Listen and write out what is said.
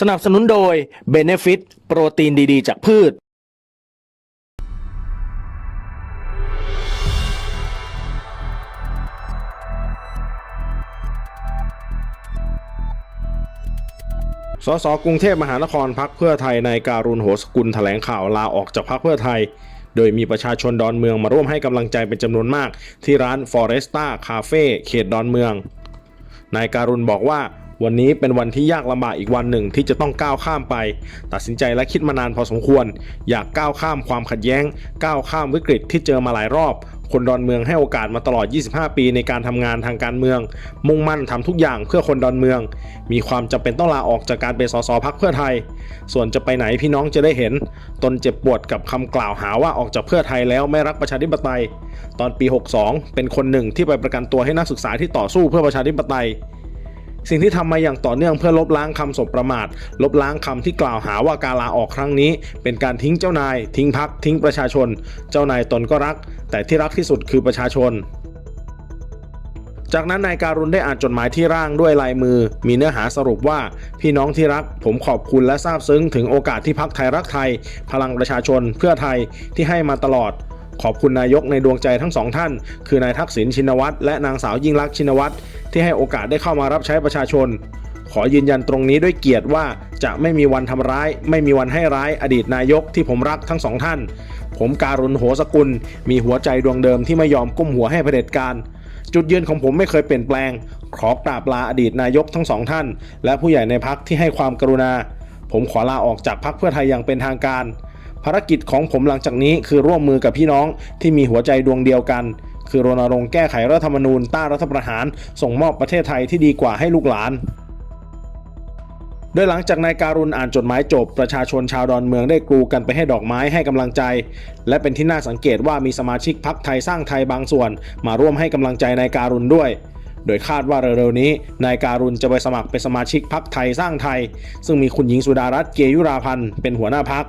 สนับสนุนโดย Benefit โปรตีนดีๆ จากพืช สสกรุงเทพมหานครพักเพื่อไทยนายการุณโหสกุลแถลงข่าวลาออกจากพักเพื่อไทย โดยมีประชาชนดอนเมืองมาร่วมให้กำลังใจเป็นจำนวนมาก ที่ร้าน Foresta Cafe เขตดอนเมืองนายการุณบอกว่า วันนี้เป็นวันที่ยากลำบากอีกวันหนึ่งที่จะต้องก้าวข้ามไป ตัดสินใจและคิดมานานพอสมควร อยากก้าวข้ามความขัดแย้ง ก้าวข้ามวิกฤตที่เจอมาหลายรอบ คนดอนเมืองให้โอกาสมาตลอด 25 ปีในการทำงานทางการเมือง มุ่งมั่นทำทุกอย่างเพื่อคนดอนเมือง มีความจำเป็นต้องลาออกจากการเป็นสสพักเพื่อไทย ส่วนจะไปไหนพี่น้องจะได้เห็น ตนเจ็บปวดกับคำกล่าวหาว่าออกจากเพื่อไทยแล้วไม่รักประชาธิปไตย ตอนปี 62 เป็นคนหนึ่งที่ไปประกันตัวให้นักศึกษาที่ต่อสู้เพื่อประชาธิปไตย สิ่งที่ทำมาอย่างต่อเนื่องเพื่อลบล้างคำสบประมาท ลบล้างคำที่กล่าวหาว่าการลาออกครั้งนี้ เป็นการทิ้งเจ้านาย ทิ้งพักทิ้งประชาชน เจ้านายตนก็รัก แต่ที่รักที่สุดคือประชาชนจากนั้นนายการุณได้อ่านจดหมายที่ร่างด้วยลายมือ มีเนื้อหาสรุปว่า พี่น้องที่รัก ผมขอบคุณและซาบซึ้งถึงโอกาสที่พักไทยรักไทย พลังประชาชนเพื่อไทยที่ให้มาตลอด ขอบคุณนายกในดวงใจทั้งสองท่าน คือนายทักษิณชินวัตรและนางสาวยิ่งลักษณ์ชินวัตรที่ให้โอกาสได้เข้ามารับใช้ประชาชน ขอยืนยันตรงนี้ด้วยเกียรติว่าจะไม่มีวันทำร้าย ไม่มีวันให้ร้ายอดีตนายกที่ผมรักทั้งสองท่าน ผมการุณโหสกุล มีหัวใจดวงเดิมที่ไม่ยอมก้มหัวให้เผด็จการจุดยืนของผมไม่เคยเปลี่ยนแปลง ขอกราบลาอดีตนายกทั้งสองท่าน และผู้ใหญ่ในพักที่ให้ความกรุณา ผมขอลาออกจากพักเพื่อไทยอย่างเป็นทางการ ภารกิจของผมหลังจากนี้คือร่วมมือกับพี่น้องที่มีหัวใจดวงเดียวกัน คือรณรงค์แก้ไขรัฐธรรมนูญต้านรัฐประหาร ส่งมอบประเทศไทยที่ดีกว่าให้ลูกหลานโดยหลังจากนายการุณอ่านจดหมายจบ ประชาชนชาวดอนเมืองได้กรูกันไปให้ดอกไม้ให้กำลังใจ และเป็นที่น่าสังเกตว่ามีสมาชิกพักไทยสร้างไทยบางส่วน มาร่วมให้กำลังใจนายการุณด้วย โดยคาดว่าเร็วๆนี้นายการุณจะไปสมัครเป็นสมาชิกพักไทยสร้างไทย ซึ่งมีคุณหญิงสุดารัตน์เกยุราพันธ์เป็นหัวหน้าพัก